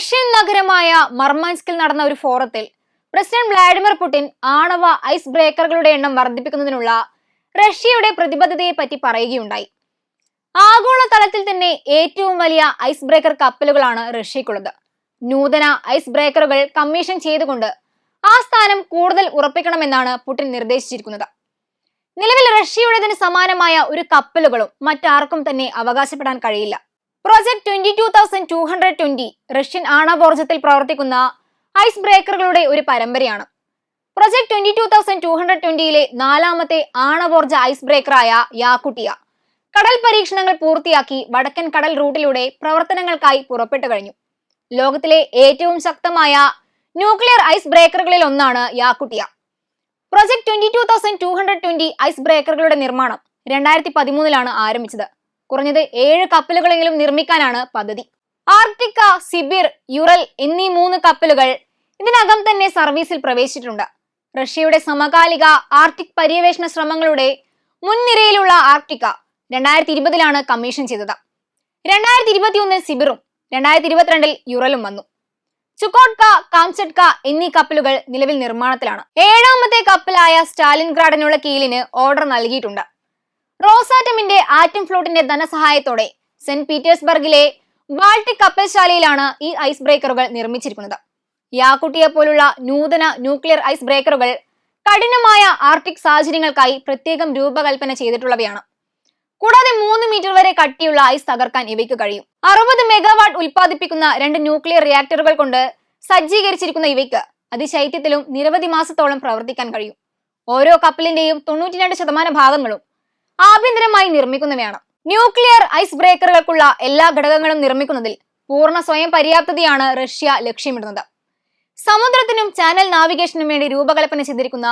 Russian നഗരമായ മർമാൻസ്കിൽ നടന്ന ഒരു ഫോറത്തിൽ പ്രസിഡന്റ് വ്ളാഡിമിർ പുടിൻ ആണവ ഐസ് ബ്രേക്കറുകളുടെ എണ്ണം വർദ്ധിപ്പിക്കുന്നതിനുള്ള റഷ്യയുടെ പ്രതിബദ്ധതയെ പറ്റി പറയുകയുണ്ടായി. ആഗോള തലത്തിൽ തന്നെ ഏറ്റവും വലിയ ഐസ് ബ്രേക്കർ കപ്പലുകളാണ് റഷ്യക്കുള്ളത് നൂതന ഐസ് ബ്രേക്കറുകൾ കമ്മീഷൻ ചെയ്തുകൊണ്ട് ആ സ്ഥാനം കൂടുതൽ ഉറപ്പിക്കണമെന്നാണ് പുടിൻ നിർദ്ദേശിച്ചിരിക്കുന്നത്. നിലവിൽ റഷ്യയുടേതിന് സമാനമായ ഒരു കപ്പലുകളും മറ്റാർക്കും തന്നെ അവകാശപ്പെടാൻ കഴിയില്ല. Project twenty two thousand two hundred twenty Russian ആണവോർജത്തിൽ പ്രവർത്തിക്കുന്ന ഐസ് ബ്രേക്കറുകളുടെ ഒരു പരമ്പരയാണ്. Project twenty two thousand two hundred ട്വന്റിയിലെ നാലാമത്തെ ആണവോർജ ഐസ് ബ്രേക്കറായ യാക്കുട്ടിയ. കടൽ പരീക്ഷണങ്ങൾ പൂർത്തിയാക്കി വടക്കൻ കടൽ റൂട്ടിലൂടെ പ്രവർത്തനങ്ങൾക്കായി പുറപ്പെട്ടു കഴിഞ്ഞു. ലോകത്തിലെ ഏറ്റവും ശക്തമായ ന്യൂക്ലിയർ ഐസ് ബ്രേക്കറുകളിൽ ഒന്നാണ് Yakutia. Project twenty two thousand two hundred twenty ice ബ്രേക്കറുകളുടെ നിർമ്മാണം രണ്ടായിരത്തി പതിമൂന്നിലാണ് ആരംഭിച്ചത്. കുറഞ്ഞത് ഏഴ് കപ്പലുകളെങ്കിലും നിർമ്മിക്കാനാണ് പദ്ധതി. ആർട്ടിക്ക സിബിർ യുറൽ എന്നീ മൂന്ന് കപ്പലുകൾ ഇതിനകം തന്നെ സർവീസിൽ പ്രവേശിച്ചിട്ടുണ്ട്. റഷ്യയുടെ സമകാലിക ആർട്ടിക് പര്യവേഷണ ശ്രമങ്ങളുടെ മുൻനിരയിലുള്ള ആർട്ടിക്ക രണ്ടായിരത്തി ഇരുപതിലാണ് കമ്മീഷൻ ചെയ്തത്. രണ്ടായിരത്തി ഇരുപത്തിയൊന്നിൽ സിബിറും രണ്ടായിരത്തി ഇരുപത്തിരണ്ടിൽ യുറലും വന്നു. ചുക്കോട്ക കാംചട്ക എന്നീ കപ്പലുകൾ നിലവിൽ നിർമ്മാണത്തിലാണ്. ഏഴാമത്തെ കപ്പലായ സ്റ്റാലിൻഗ്രാഡിനുള്ള കീലിന് ഓർഡർ നൽകിയിട്ടുണ്ട്. റോസാറ്റമിന്റെ ആറ്റം ഫ്ലോട്ടിന്റെ ധനസഹായത്തോടെ സെന്റ് പീറ്റേഴ്സ്ബർഗിലെ ബാൾട്ടിക് കപ്പൽശാലയിലാണ് ഈ ഐസ് ബ്രേക്കറുകൾ നിർമ്മിച്ചിരിക്കുന്നത്. യാക്കുട്ടിയെ പോലുള്ള നൂതന ന്യൂക്ലിയർ ഐസ് ബ്രേക്കറുകൾ കഠിനമായ ആർട്ടിക് സാഹചര്യങ്ങൾക്കായി പ്രത്യേകം രൂപകൽപ്പന ചെയ്തിട്ടുള്ളവയാണ്. കൂടാതെ മൂന്ന് മീറ്റർ വരെ കട്ടിയുള്ള ഐസ് തകർക്കാൻ ഇവയ്ക്ക് കഴിയും. അറുപത് മെഗാവാട്ട് ഉൽപ്പാദിപ്പിക്കുന്ന രണ്ട് ന്യൂക്ലിയർ റിയാക്ടറുകൾ കൊണ്ട് സജ്ജീകരിച്ചിരിക്കുന്ന ഇവയ്ക്ക് അതിശൈത്യത്തിലും നിരവധി മാസത്തോളം പ്രവർത്തിക്കാൻ കഴിയും. ഓരോ കപ്പലിന്റെയും തൊണ്ണൂറ്റിരണ്ട് ശതമാനം ഭാഗങ്ങളും ആഭ്യന്തരമായി നിർമ്മിക്കുന്നവയാണ്. ന്യൂക്ലിയർ ഐസ് ബ്രേക്കറുകൾക്കുള്ള എല്ലാ ഘടകങ്ങളും നിർമ്മിക്കുന്നതിൽ പൂർണ സ്വയം പര്യാപ്തതയാണ് റഷ്യ ലക്ഷ്യമിടുന്നത്. സമുദ്രത്തിനും ചാനൽ നാവിഗേഷനും വേണ്ടി രൂപകൽപ്പന ചെയ്തിരിക്കുന്ന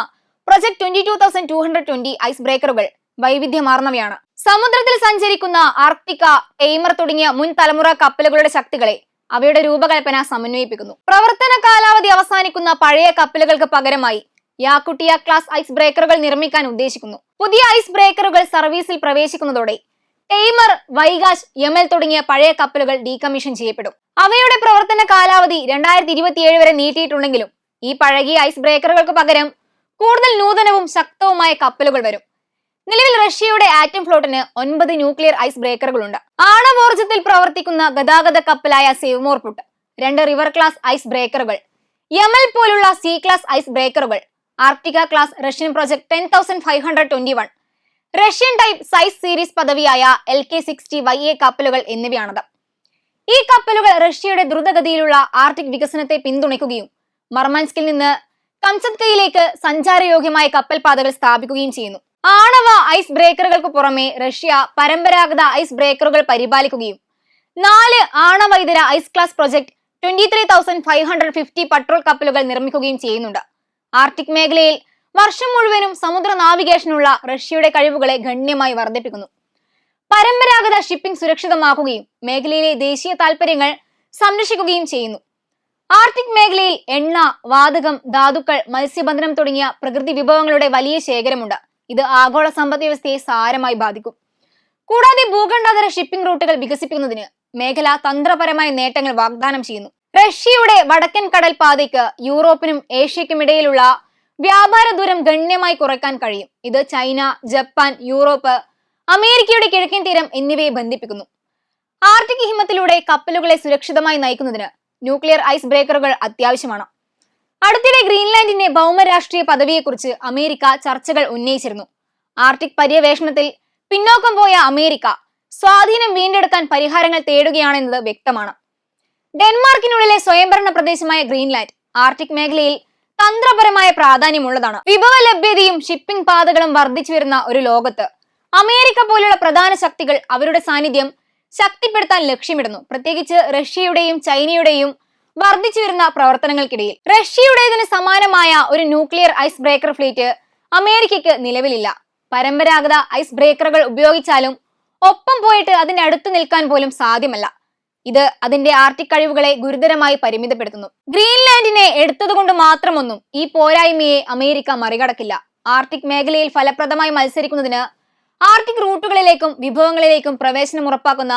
project twenty two thousand two hundred twenty ice ബ്രേക്കറുകൾ വൈവിധ്യമാർന്നവയാണ്. സമുദ്രത്തിൽ സഞ്ചരിക്കുന്ന ആർട്ടിക്ക എയ്മർ തുടങ്ങിയ മുൻ തലമുറ കപ്പലുകളുടെ ശക്തികളെ അവയുടെ രൂപകൽപ്പന സമന്വയിപ്പിക്കുന്നു. പ്രവർത്തന കാലാവധി അവസാനിക്കുന്ന പഴയ കപ്പലുകൾക്ക് പകരമായി യാക്കുട്ടിയ ക്ലാസ് ഐസ് ബ്രേക്കറുകൾ നിർമ്മിക്കാൻ ഉദ്ദേശിക്കുന്നു. പുതിയ ഐസ് ബ്രേക്കറുകൾ സർവീസിൽ പ്രവേശിക്കുന്നതോടെ ടൈമർ വൈകാശ് യമൽ തുടങ്ങിയ പഴയ കപ്പലുകൾ ഡീകമ്മീഷൻ ചെയ്യപ്പെടും. അവയുടെ പ്രവർത്തന കാലാവധി രണ്ടായിരത്തി ഇരുപത്തിയേഴ് വരെ നീട്ടിയിട്ടുണ്ടെങ്കിലും ഈ പഴകിയ ഐസ് ബ്രേക്കറുകൾക്ക് പകരം കൂടുതൽ നൂതനവും ശക്തവുമായ കപ്പലുകൾ വരും. നിലവിൽ റഷ്യയുടെ ആറ്റം ഫ്ലോട്ടിന് ഒൻപത് ന്യൂക്ലിയർ ഐസ് ബ്രേക്കറുകളുണ്ട്. ആണവോർജത്തിൽ പ്രവർത്തിക്കുന്ന ഗതാഗത കപ്പലായ സേവ്മോർപുട്ട് രണ്ട് റിവർ ക്ലാസ് ഐസ് ബ്രേക്കറുകൾ യമൽ പോലുള്ള C class ice ബ്രേക്കറുകൾ Arktika class Russian project ten thousand five hundred twenty one. Russian type size series പദവിയായ L K sixty Y A കപ്പലുകൾ എന്നിവയാണത്. ഈ കപ്പലുകൾ റഷ്യയുടെ ദ്രുതഗതിയിലുള്ള ആർട്ടിക് വികസനത്തെ പിന്തുണയ്ക്കുകയും മർമാൻസ്കിൽ നിന്ന് കംസത്കയിലേക്ക് സഞ്ചാരയോഗ്യമായ കപ്പൽ പാതകൾ സ്ഥാപിക്കുകയും ചെയ്യുന്നു. ആണവ ഐസ് ബ്രേക്കറുകൾക്ക് പുറമെ റഷ്യ പരമ്പരാഗത ഐസ് ബ്രേക്കറുകൾ പരിപാലിക്കുകയും നാല് ആണവ ഇതര ice class project twenty three thousand five hundred fifty patrol കപ്പലുകൾ നിർമ്മിക്കുകയും ചെയ്യുന്നുണ്ട്. ആർട്ടിക് മേഖലയിൽ വർഷം മുഴുവനും സമുദ്ര നാവിഗേഷനുള്ള റഷ്യയുടെ കഴിവുകളെ ഗണ്യമായി വർദ്ധിപ്പിക്കുന്നു. പരമ്പരാഗത ഷിപ്പിംഗ് സുരക്ഷിതമാക്കുകയും മേഖലയിലെ ദേശീയ താൽപര്യങ്ങൾ സംരക്ഷിക്കുകയും ചെയ്യുന്നു. ആർട്ടിക് മേഖലയിൽ എണ്ണ വാതകം ധാതുക്കൾ മത്സ്യബന്ധനം തുടങ്ങിയ പ്രകൃതി വിഭവങ്ങളുടെ വലിയ ശേഖരമുണ്ട്. ഇത് ആഗോള സമ്പദ് വ്യവസ്ഥയെ സാരമായി ബാധിക്കും. കൂടാതെ ഭൂഖണ്ഡാതര ഷിപ്പിംഗ് റൂട്ടുകൾ വികസിപ്പിക്കുന്നതിന് മേഖല തന്ത്രപരമായ നേട്ടങ്ങൾ വാഗ്ദാനം ചെയ്യുന്നു. റഷ്യയുടെ വടക്കൻ കടൽ പാതയ്ക്ക് യൂറോപ്പിനും ഏഷ്യയ്ക്കും ഇടയിലുള്ള വ്യാപാര ദൂരം ഗണ്യമായി കുറയ്ക്കാൻ കഴിയും. ഇത് ചൈന ജപ്പാൻ യൂറോപ്പ് അമേരിക്കയുടെ കിഴക്കൻ തീരം എന്നിവയെ ബന്ധിപ്പിക്കുന്നു. ആർട്ടിക് ഹിമത്തിലൂടെ കപ്പലുകളെ സുരക്ഷിതമായി നയിക്കുന്നതിന് ന്യൂക്ലിയർ ഐസ് ബ്രേക്കറുകൾ അത്യാവശ്യമാണ്. അടുത്തിടെ ഗ്രീൻലാൻഡിന്റെ ഭൗമരാഷ്ട്രീയ പദവിയെക്കുറിച്ച് അമേരിക്ക ചർച്ചകൾ ഉന്നയിച്ചിരുന്നു. ആർട്ടിക് പര്യവേഷണത്തിൽ പിന്നോക്കം പോയ അമേരിക്ക സ്വാധീനം വീണ്ടെടുക്കാൻ പരിഹാരങ്ങൾ തേടുകയാണെന്നത് വ്യക്തമാണ്. ഡെൻമാർക്കിനുള്ളിലെ സ്വയംഭരണ പ്രദേശമായ ഗ്രീൻലാൻഡ് ആർട്ടിക് മേഖലയിൽ തന്ത്രപരമായ പ്രാധാന്യമുള്ളതാണ്. വിഭവ ലഭ്യതയും ഷിപ്പിംഗ് പാതകളും വർദ്ധിച്ചു വരുന്ന ഒരു ലോകത്ത് അമേരിക്ക പോലുള്ള പ്രധാന ശക്തികൾ അവരുടെ സാന്നിധ്യം ശക്തിപ്പെടുത്താൻ ലക്ഷ്യമിടുന്നു. പ്രത്യേകിച്ച് റഷ്യയുടെയും ചൈനയുടെയും വർദ്ധിച്ചു വരുന്ന പ്രവർത്തനങ്ങൾക്കിടയിൽ. റഷ്യയുടേതിന് സമാനമായ ഒരു ന്യൂക്ലിയർ ഐസ് ബ്രേക്കർ ഫ്ലീറ്റ് അമേരിക്കയ്ക്ക് നിലവിലില്ല. പരമ്പരാഗത ഐസ് ബ്രേക്കറുകൾ ഉപയോഗിച്ചാലും ഒപ്പം പോയിട്ട് അതിനടുത്ത് നിൽക്കാൻ പോലും സാധ്യമല്ല. ഇത് അതിന്റെ ആർട്ടിക് കഴിവുകളെ ഗുരുതരമായി പരിമിതപ്പെടുത്തുന്നു. ഗ്രീൻലാൻഡിനെ എടുത്തതുകൊണ്ട് മാത്രമൊന്നും ഈ പോരായ്മയെ അമേരിക്ക മറികടക്കില്ല. ആർട്ടിക് മേഖലയിൽ ഫലപ്രദമായി മത്സരിക്കുന്നതിന് ആർട്ടിക് റൂട്ടുകളിലേക്കും വിഭവങ്ങളിലേക്കും പ്രവേശനം ഉറപ്പാക്കുന്ന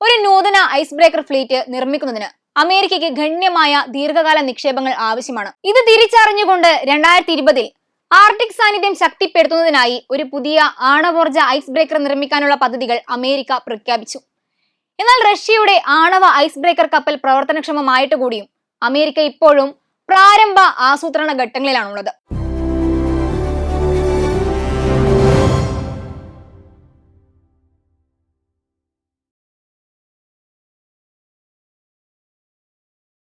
ഒരു നൂതന ഐസ് ബ്രേക്കർ ഫ്ലീറ്റ് നിർമ്മിക്കുന്നതിന് അമേരിക്കയ്ക്ക് ഗണ്യമായ ദീർഘകാല നിക്ഷേപങ്ങൾ ആവശ്യമാണ്. ഇത് തിരിച്ചറിഞ്ഞുകൊണ്ട് രണ്ടായിരത്തി ഇരുപതിൽ ആർട്ടിക് സാന്നിധ്യം ശക്തിപ്പെടുത്തുന്നതിനായി ഒരു പുതിയ ആണവോർജ ഐസ് ബ്രേക്കർ നിർമ്മിക്കാനുള്ള പദ്ധതികൾ അമേരിക്ക പ്രഖ്യാപിച്ചു. എന്നാൽ റഷ്യയുടെ ആണവ ഐസ് ബ്രേക്കർ കപ്പൽ പ്രവർത്തനക്ഷമമായിട്ട് കൂടിയും അമേരിക്ക ഇപ്പോഴും പ്രാരംഭ ആസൂത്രണ ഘട്ടങ്ങളിലാണുള്ളത്.